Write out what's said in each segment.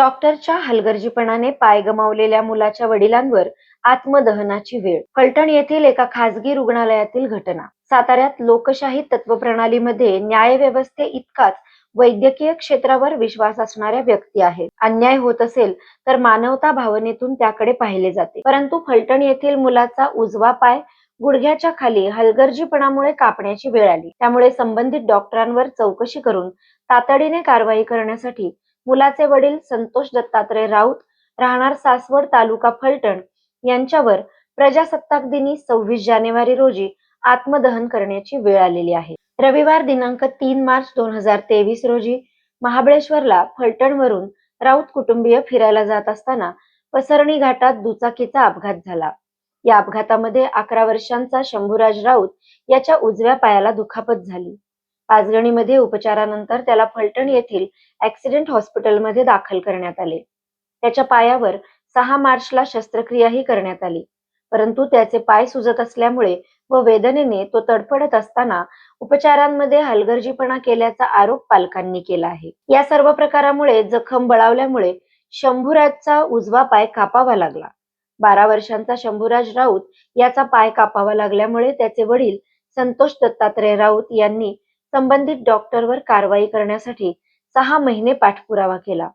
डॉक्टरच्या हलगर्जीपणाने पाय गमावलेल्या मुलाच्या वडिलांवर आत्मदहनाची वेळ. फलटण येथील एका खासगी रुग्णालयातील घटना. साताऱ्यात लोकशाही तत्वप्रणालीमध्ये न्याय व्यवस्थे इतकाच वैद्यकीय क्षेत्रावर विश्वास असणाऱ्या व्यक्ती आहेत. अन्याय होत असेल तर मानवता भावनेतून त्याकडे पाहिले जाते. परंतु फलटण येथील मुलाचा उजवा पाय गुडघ्याच्या खाली हलगर्जीपणामुळे कापण्याची वेळ आली. त्यामुळे संबंधित डॉक्टरांवर चौकशी करून तातडीने कारवाई करण्यासाठी मुलाचे वडील संतोष दत्तात्रय राऊत राहणार सासवड तालुका फलटण यांच्यावर प्रजासत्ताक दिनी सव्वीस जानेवारी रोजी आत्मदहन करण्याची वेळ आलेली आहे. रविवार दिनांक तीन मार्च दोन हजार तेवीस रोजी महाबळेश्वरला फलटणवरून राऊत कुटुंबीय फिरायला जात असताना पसरणी घाटात दुचाकीचा अपघात झाला. या अपघातामध्ये अकरा वर्षांचा शंभूराज राऊत याच्या उजव्या पायाला दुखापत झाली. पाचगणीमध्ये उपचारानंतर त्याला फलटण येथील ऍक्सिडेंट हॉस्पिटलमध्ये दाखल करण्यात आले. त्याच्या पायावर सहा मार्चला शस्त्रक्रियाही करण्यात आली. परंतु त्याचे पाय सुजत असल्यामुळे व वेदनेने तो तडफडत असताना उपचारांमध्ये हलगर्जीपणा केल्याचा आरोप पालकांनी केला आहे. या सर्व प्रकारामुळे जखम बळावल्यामुळे शंभूराजचा उजवा पाय कापावा लागला. बारा वर्षांचा शंभूराज राऊत याचा पाय कापावा लागल्यामुळे त्याचे वडील संतोष दत्तात्रय राऊत यांनी संबंधित डॉक्टरवर कारवाई करण्यासाठी सहा महिने पाठपुरावा केला.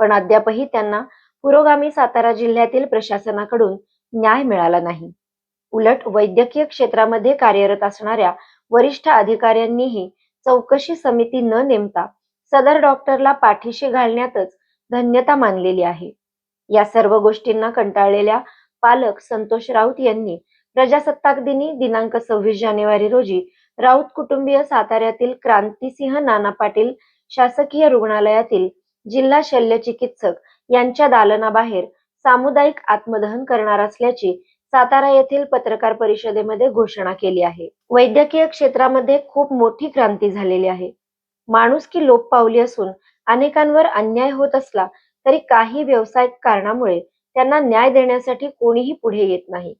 पण अद्यापही त्यांना पुरोगामी सातारा जिल्ह्यातील प्रशासनाकडून न्याय मिळाला नाही. उलट वैद्यकीय क्षेत्रामध्ये कार्यरत असणाऱ्या वरिष्ठ अधिकाऱ्यांनीही चौकशी समिती न नेमता सदर डॉक्टरला पाठीशी घालण्यातच धन्यता मानलेली आहे. या सर्व गोष्टींना कंटाळलेल्या पालक संतोष राऊत यांनी प्रजासत्ताक दिनी दिनांक सव्वीस जानेवारी रोजी राऊत कुटुंबीय साताऱ्यातील क्रांतिसिंह नाना पाटील शासकीय रुग्णालयातील जिल्हा शल्य चिकित्सक यांच्या दालनाबाहेर सामुदायिक आत्मदहन करणार असल्याची सातारा येथील पत्रकार परिषदेमध्ये घोषणा केली आहे. वैद्यकीय क्षेत्रामध्ये खूप मोठी क्रांती झालेली आहे. माणुसकी लोप पावली असून अनेकांवर अन्याय होत असला तरी काही व्यावसायिक कारणामुळे त्यांना न्याय देण्यासाठी कोणीही पुढे येत नाही.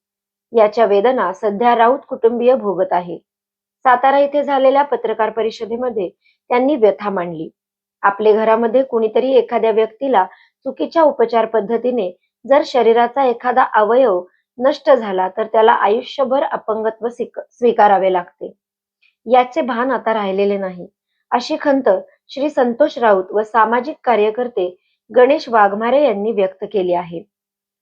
याच्या वेदना सध्या राऊत कुटुंबीय भोगत आहे. सातारा येथे झालेल्या पत्रकार परिषदेमध्ये त्यांनी व्यथा मांडली. आपले घरामध्ये कुणीतरी एखाद्या व्यक्तीला चुकीच्या उपचार पद्धतीने जर शरीराचा एखादा अवयव नष्ट झाला तर त्याला आयुष्यभर अपंगत्व स्वीकारावे लागते. याचे भान आता राहिलेले नाही. अशी खंत श्री संतोष राऊत व सामाजिक कार्यकर्ते गणेश वाघमारे यांनी व्यक्त केली आहे.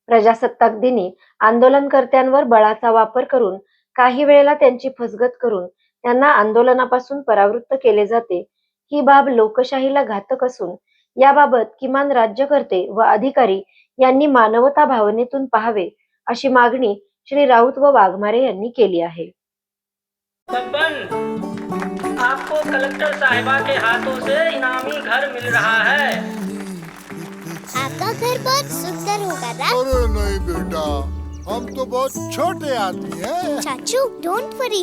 प्रजासत्ताक दिनी आंदोलनकर्त्यांवर बळाचा वापर करून काही वेळेला त्यांची फसगत करून त्यांना आंदोलनापासून परावृत्त केले जाते. ही बाब लोकशाहीला घातक असून याबाबत किमान राज्यकर्ते व अधिकारी यांनी मानवता भावनेतून पाहावे अशी मागणी श्री राऊत व वाघमारे यांनी केली आहे. आपको कलेक्टर साहिबा के हाथों से इनामी घर मिल रहा है। आपका घर बहुत सुंदर होगा ना अरे नहीं बेटा हम तो बहुत छोटे आदमी हैं। चाचू डोंट वरी